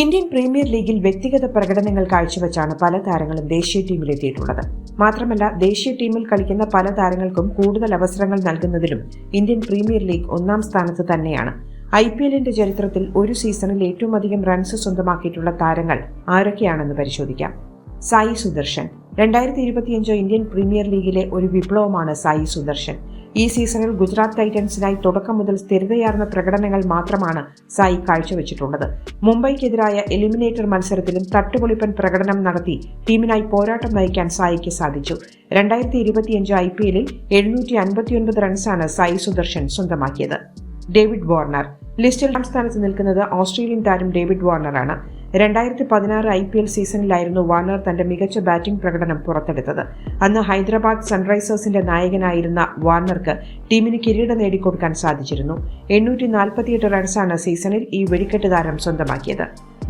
Indian premier ലീഗിൽ വ്യക്തിഗത പ്രകടനങ്ങൾ കാഴ്ചവെച്ചാണ് പല താരങ്ങളും ദേശീയ ടീമിലെത്തിയിട്ടുള്ളത് മാത്രമല്ല ദേശീയ ടീമിൽ കളിക്കുന്ന പല താരങ്ങൾക്കും കൂടുതൽ അവസരങ്ങൾ നൽകുന്നതിലും ഇന്ത്യൻ പ്രീമിയർ ലീഗ് ഒന്നാം സ്ഥാനത്ത് തന്നെയാണ്. ഐ പി എല്ലിന്റെ ചരിത്രത്തിൽ ഒരു സീസണിൽ ഏറ്റവും അധികം റൺസ് സ്വന്തമാക്കിയിട്ടുള്ള താരങ്ങൾ ആരൊക്കെയാണെന്ന് പരിശോധിക്കാം. സായി സുദർശൻ. രണ്ടായിരത്തി ഇരുപത്തിയഞ്ച് ഇന്ത്യൻ പ്രീമിയർ ലീഗിലെ ഒരു വിപ്ലവമാണ് സായി സുദർശൻ. ഈ സീസണിൽ ഗുജറാത്ത് ടൈറ്റൻസിനായി തുടക്കം മുതൽ സ്ഥിരതയാർന്ന പ്രകടനങ്ങൾ മാത്രമാണ് സായി കാഴ്ചവെച്ചിട്ടുള്ളത്. മുംബൈക്കെതിരായ എലിമിനേറ്റർ മത്സരത്തിലും തട്ടുപൊളിപ്പൻ പ്രകടനം നടത്തി ടീമിനായി പോരാട്ടം നയിക്കാൻ സായിക്ക് സാധിച്ചു. രണ്ടായിരത്തി ഇരുപത്തിയഞ്ച് ഐ പി എല്ലിൽ എഴുന്നൂറ്റി അൻപത്തിയൊൻപത് റൺസാണ് സായി സുദർശൻ സ്വന്തമാക്കിയത്. David Warner. ലിസ്റ്റിൽ സംസ്ഥാനത്ത് സ്ഥാനത്ത് നിൽക്കുന്നത് ഓസ്ട്രേലിയൻ താരം ഡേവിഡ് വാർണറാണ്. രണ്ടായിരത്തി പതിനാറ് ഐ പി എൽ സീസണിലായിരുന്നു വാർണർ തന്റെ മികച്ച ബാറ്റിംഗ് പ്രകടനം പുറത്തെടുത്തത്. അന്ന് ഹൈദരാബാദ് സൺറൈസേഴ്സിന്റെ നായകനായിരുന്ന വാർണർക്ക് ടീമിന് കിരീടം നേടിക്കൊടുക്കാൻ സാധിച്ചിരുന്നു. എണ്ണൂറ്റി നാൽപ്പത്തിയെട്ട് റൺസാണ് സീസണിൽ ഈ വെടിക്കെട്ട് താരം സ്വന്തമാക്കിയത്.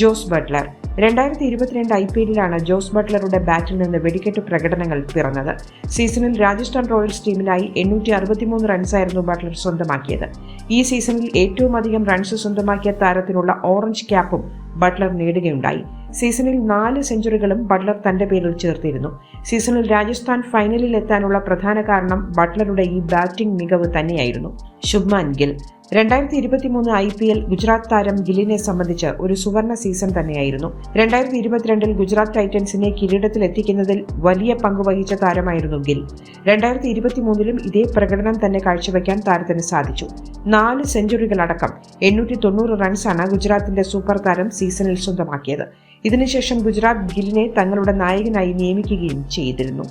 Jos Buttler. രണ്ടായിരത്തി ഇരുപത്തിരണ്ട് ഐ പി എല്ലിലാണ് ജോസ് ബട്ട്ലറുടെ ബാറ്റിൽ നിന്ന് വെടിക്കെട്ട് പ്രകടനങ്ങൾ പിറന്നത്. സീസണിൽ രാജസ്ഥാൻ റോയൽസ് ടീമിനായി എണ്ണൂറ്റി അറുപത്തിമൂന്ന് റൺസായിരുന്നു ബട്ട്ലർ സ്വന്തമാക്കിയത്. ഈ സീസണിൽ ഏറ്റവും അധികം റൺസ് സ്വന്തമാക്കിയ താരത്തിനുള്ള ഓറഞ്ച് ക്യാപ്പും ബട്ട്ലർ നേടുകയുണ്ടായി. സീസണിൽ നാല് സെഞ്ചുറികളും ബട്ട്ലർ തന്റെ പേരിൽ ചേർത്തിരുന്നു. സീസണിൽ രാജസ്ഥാൻ ഫൈനലിൽ എത്താനുള്ള പ്രധാന കാരണം ബട്ട്ലറുടെ ഈ ബാറ്റിംഗ് മികവ് തന്നെയായിരുന്നു. ശുഭ്മാൻ ഗിൽ രണ്ടായിരത്തി ഇരുപത്തിമൂന്ന് ഐ പി എൽ ഗുജറാത്ത് താരം ഗില്ലിനെ സംബന്ധിച്ച് ഒരു സുവർണ സീസൺ തന്നെയായിരുന്നു. രണ്ടായിരത്തി ഇരുപത്തിരണ്ടിൽ ഗുജറാത്ത് ടൈറ്റൻസിനെ കിരീടത്തിൽ എത്തിക്കുന്നതിൽ വലിയ പങ്ക് വഹിച്ച താരമായിരുന്നു ഗിൽ. രണ്ടായിരത്തി ഇരുപത്തിമൂന്നിലും ഇതേ പ്രകടനം തന്നെ കാഴ്ചവെക്കാൻ താരത്തിന് സാധിച്ചു. നാല് സെഞ്ചുറികളടക്കം എണ്ണൂറ്റി തൊണ്ണൂറ് റൺസാണ് ഗുജറാത്തിന്റെ സൂപ്പർ താരം സീസണിൽ സ്വന്തമാക്കിയത്. ഇതിനുശേഷം ഗുജറാത്ത് ഗില്ലിനെ തങ്ങളുടെ നായകനായി നിയമിക്കുകയും ചെയ്തിരുന്നു.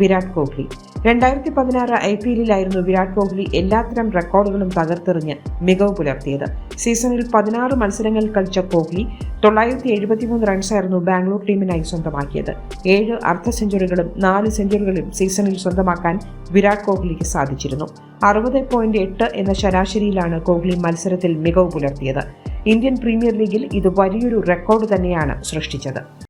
വിരാട് കോഹ്ലി. രണ്ടായിരത്തി പതിനാറ് ഐ പി എല്ലിലായിരുന്നു വിരാട് കോഹ്ലി എല്ലാത്തരം റെക്കോർഡുകളും തകർത്തെറിഞ്ഞ് മികവ് പുലർത്തിയത്. സീസണിൽ പതിനാറ് മത്സരങ്ങൾ കളിച്ച കോഹ്ലി തൊള്ളായിരത്തി എഴുപത്തിമൂന്ന് റൺസായിരുന്നു ബാംഗ്ലൂർ ടീമിനായി സ്വന്തമാക്കിയത്. ഏഴ് അർദ്ധ സെഞ്ചുറികളും നാല് സെഞ്ചുറികളും സീസണിൽ സ്വന്തമാക്കാൻ വിരാട് കോഹ്ലിക്ക് സാധിച്ചിരുന്നു. അറുപത് പോയിന്റ് എട്ട് എന്ന ശരാശരിയിലാണ് കോഹ്ലി മത്സരത്തിൽ മികവ് പുലർത്തിയത്. ഇന്ത്യൻ പ്രീമിയർ ലീഗിൽ ഇത് വലിയൊരു റെക്കോർഡ് തന്നെയാണ് സൃഷ്ടിച്ചത്.